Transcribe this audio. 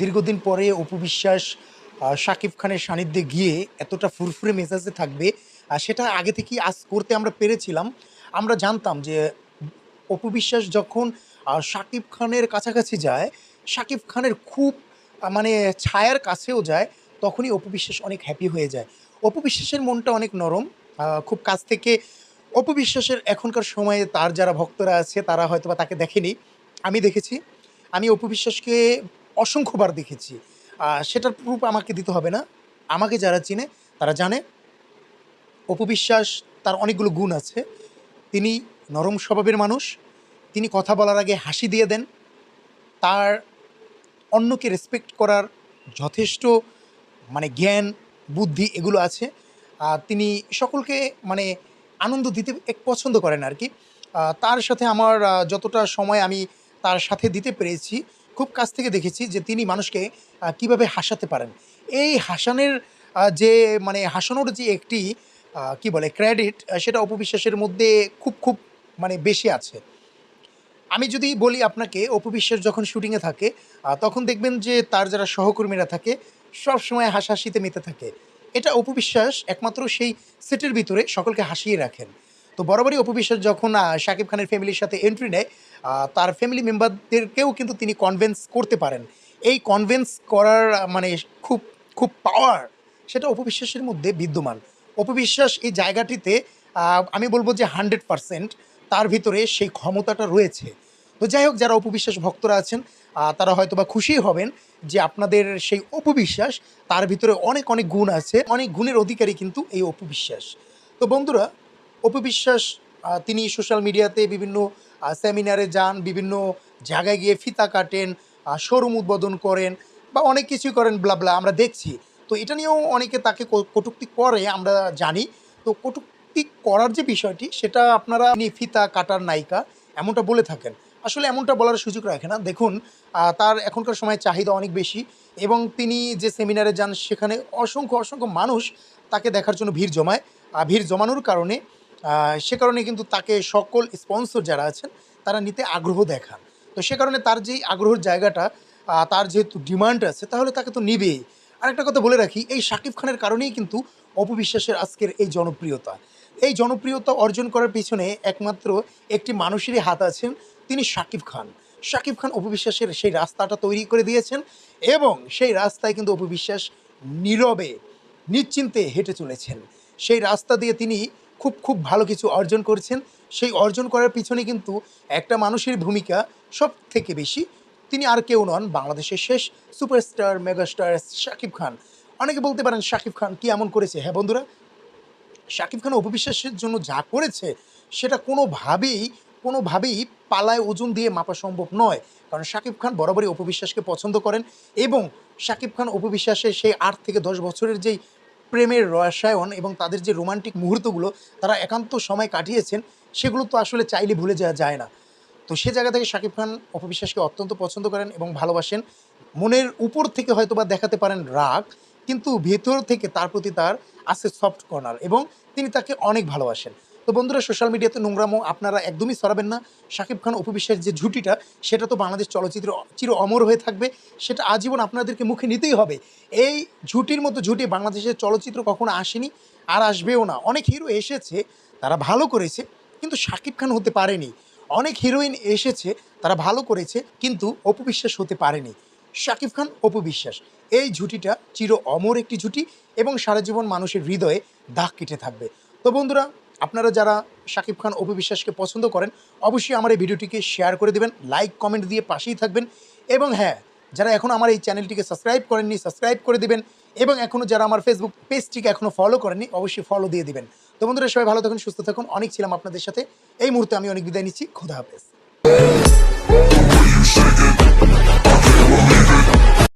দীর্ঘদিন পরে অপু বিশ্বাস শাকিব খানের সান্নিধ্যে গিয়ে এতটা ফুরফুরে মেজাজে থাকবে সেটা আগে থেকেই আজ করতে আমরা পেরেছিলাম। আমরা জানতাম যে অপু বিশ্বাস যখন শাকিব খানের কাছাকাছি যায়, শাকিব খানের খুব মানে ছায়ার কাছেও যায়, তখনই অপু বিশ্বাস অনেক হ্যাপি হয়ে যায়। অপু বিশ্বাসের মনটা অনেক নরম খুব কাছ থেকে অপু বিশ্বাসের এখনকার সময়ে তার যারা ভক্তরা আছে, তারা হয়তো বা তাকে দেখেনি। আমি দেখেছি। আমি অপু বিশ্বাসকে অসংখ্যবার দেখেছি। সেটার প্রুফ আমাকে দিতে হবে না। আমাকে যারা চিনে, তারা জানে। অপবিশ্বাস তার অনেকগুলো গুণ আছে। তিনি নরম স্বভাবের মানুষ। তিনি কথা বলার আগে হাসি দিয়ে দেন। তার অন্যকে রেসপেক্ট করার যথেষ্ট মানে জ্ঞান, বুদ্ধি এগুলো আছে। তিনি সকলকে মানে আনন্দ দিতে এক পছন্দ করেন আর কি তার সাথে আমার যতটা সময় আমি তার সাথে দিতে পেরেছি খুব কাছ থেকে দেখেছি যে তিনি মানুষকে কীভাবে হাসাতে পারেন। এই হাসানের যে মানে হাসানোর যে একটি কি বলে ক্রেডিট সেটা অপবিশ্বাসের মধ্যে খুব খুব মানে বেশি আছে। আমি যদি বলি আপনাকে, অপবিশ্বাস যখন শুটিংয়ে থাকে তখন দেখবেন যে তার যারা সহকর্মীরা থাকে সব সময় হাসাহাসিতে মেতে থাকে। এটা অপবিশ্বাস একমাত্র সেই সেটের ভিতরে সকলকে হাসিয়ে রাখেন। তো বরাবরই অপবিশ্বাস যখন আহ, শাকিব খানের ফ্যামিলির সাথে এন্ট্রি নেয় তার ফ্যামিলি মেম্বারদেরকেও কিন্তু তিনি কনভেন্স করতে পারেন। এই কনভেন্স করার মানে খুব খুব পাওয়ার সেটা অপবিশ্বাসের মধ্যে বিদ্যমান। অপবিশ্বাস এই জায়গাটিতে আমি বলব যে হান্ড্রেড পারসেন্ট তার ভিতরে সেই ক্ষমতাটা রয়েছে। তো যাই হোক যারা অপবিশ্বাস ভক্তরা আছেন তারা হয়তো বা খুশি হবেন যে আপনাদের সেই অপবিশ্বাস তার ভিতরে অনেক অনেক গুণ আছে অনেক গুণের অধিকারী কিন্তু এই অপবিশ্বাস তো বন্ধুরা অপবিশ্বাস তিনি সোশ্যাল মিডিয়াতে বিভিন্ন সেমিনারে যান, বিভিন্ন জায়গায় গিয়ে ফিতা কাটেন শোরুম উদ্বোধন করেন বা অনেক কিছুই করেন ব্লাবলা আমরা দেখছি। তো এটা নিয়েও অনেকে তাকে কটূক্তি করে, আমরা জানি। তো কটূক্তি করার যে বিষয়টি, সেটা আপনারা ফিতা কাটার নায়িকা, এমনটা বলে থাকেন। আসলে এমনটা বলার সুযোগ রাখে না। দেখুন তার এখনকার সময় চাহিদা অনেক বেশি এবং তিনি যে সেমিনারে যান, সেখানে অসংখ্য অসংখ্য মানুষ তাকে দেখার জন্য ভিড় জমায়। ভিড় জমানোর কারণে সে কারণে কিন্তু তাকে সকল স্পন্সর যারা আছেন, তারা নিতে আগ্রহ দেখান। তো সে কারণে তার যেই আগ্রহের জায়গাটা তার যেহেতু ডিমান্ড আছে, তাহলে তাকে তো নিবেই। আরেকটা কথা বলে রাখি, এই শাকিব খানের কারণেই কিন্তু অপবিশ্বাসের আজকের এই জনপ্রিয়তা। এই জনপ্রিয়তা অর্জন করার পিছনে একমাত্র একটি মানুষেরই হাত আছেন তিনি শাকিব খান। শাকিব খান অপবিশ্বাসের সেই রাস্তাটা তৈরি করে দিয়েছেন এবং সেই রাস্তায় কিন্তু অপবিশ্বাস নীরবে, নিশ্চিন্তে হেঁটে চলেছেন। সেই রাস্তা দিয়ে তিনি খুব খুব ভালো কিছু অর্জন করছেন। সেই অর্জন করার পিছনে কিন্তু একটা মানুষের ভূমিকা সব থেকে বেশি। তিনি আর কেউ নন বাংলাদেশের শেষ সুপারস্টার, মেগাস্টার শাকিব খান। অনেকে বলতে পারেন শাকিব খান কি এমন করেছে? হ্যাঁ বন্ধুরা, শাকিব খান অপবিশ্বাসের জন্য যা করেছে, সেটা কোনোভাবেই কোনোভাবেই পালায় ওজন দিয়ে মাপা সম্ভব নয়। কারণ শাকিব খান বরাবরই অপবিশ্বাসকে পছন্দ করেন এবং শাকিব খান অপবিশ্বাসের সেই আট থেকে দশ বছরের যেই প্রেমের রসায়ন এবং তাদের যে রোমান্টিক মুহূর্তগুলো তারা একান্ত সময় কাটিয়েছেন, সেগুলো তো আসলে চাইলে ভুলে যাওয়া যায় না। তো সে জায়গা থেকে শাকিব খান অপবিশ্বাসকে অত্যন্ত পছন্দ করেন এবং ভালোবাসেন। মনের উপর থেকে হয়তো বা দেখাতে পারেন রাগ, কিন্তু ভেতর থেকে তার প্রতি তার আছে সফট কর্নার এবং তিনি তাকে অনেক ভালোবাসেন। তো বন্ধুরা সোশ্যাল মিডিয়াতে নোংরামো আপনারা একদমই সরাবেন না। শাকিব খান অপবিশ্বাস যে ঝুটিটা, সেটা তো বাংলাদেশ চলচ্চিত্র চির অমর হয়ে থাকবে। সেটা আজীবন আপনাদেরকে মুখে নিতেই হবে। এই ঝুটির মতো ঝুটি বাংলাদেশের চলচ্চিত্র কখনো আসেনি, আর আসবেও না। অনেক হিরো এসেছে, তারা ভালো করেছে, কিন্তু শাকিব খান হতে পারেনি। অনেক হিরোইন এসেছে, তারা ভালো করেছে, কিন্তু অপবিশ্বাস হতে পারেনি। শাকিব খান অপবিশ্বাস এই ঝুটিটা চির অমর একটি ঝুটি এবং সারা জীবন মানুষের হৃদয়ে দাগ কেটে থাকবে। তো বন্ধুরা আপনারা যারা শাকিব খান অপবিশ্বাসকে পছন্দ করেন, অবশ্যই আমার এই ভিডিওটিকে শেয়ার করে দেবেন লাইক কমেন্ট দিয়ে পাশেই থাকবেন। এবং হ্যাঁ যারা এখনও আমার এই চ্যানেলটিকে সাবস্ক্রাইব করেননি সাবস্ক্রাইব করে দিবেন। এবং এখনও যারা আমার ফেসবুক পেজটিকে এখনও ফলো করেননি, অবশ্যই ফলো দিয়ে দিবেন। তো বন্ধুরা, সবাই ভালো থাকুন, সুস্থ থাকুন। অনেক ছিলাম আপনাদের সাথে। এই মুহূর্তে আমি অনেক বিদায় নিচ্ছি। খোদা হাফেজ।